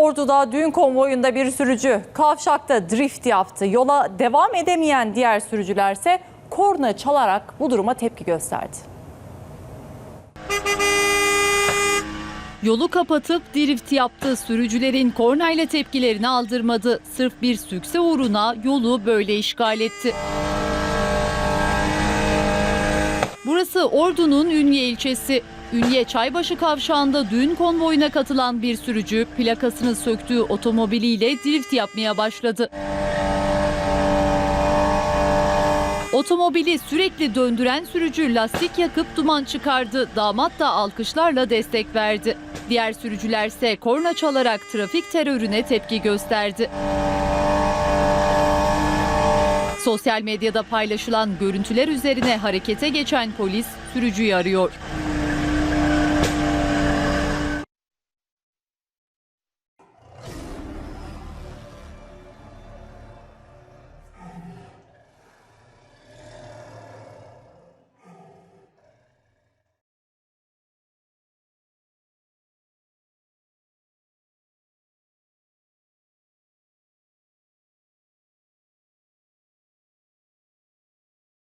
Ordu'da düğün konvoyunda bir sürücü kavşakta drift yaptı. Yola devam edemeyen diğer sürücülerse korna çalarak bu duruma tepki gösterdi. Yolu kapatıp drift yaptı. Sürücülerin kornayla tepkilerini aldırmadı. Sırf bir sükse uğruna yolu böyle işgal etti. Burası Ordu'nun Ünye ilçesi. Ünye Çaybaşı kavşağında düğün konvoyuna katılan bir sürücü plakasını söktüğü otomobiliyle drift yapmaya başladı. Otomobili sürekli döndüren sürücü lastik yakıp duman çıkardı. Damat da alkışlarla destek verdi. Diğer sürücülerse korna çalarak trafik terörüne tepki gösterdi. Sosyal medyada paylaşılan görüntüler üzerine harekete geçen polis sürücüyü arıyor.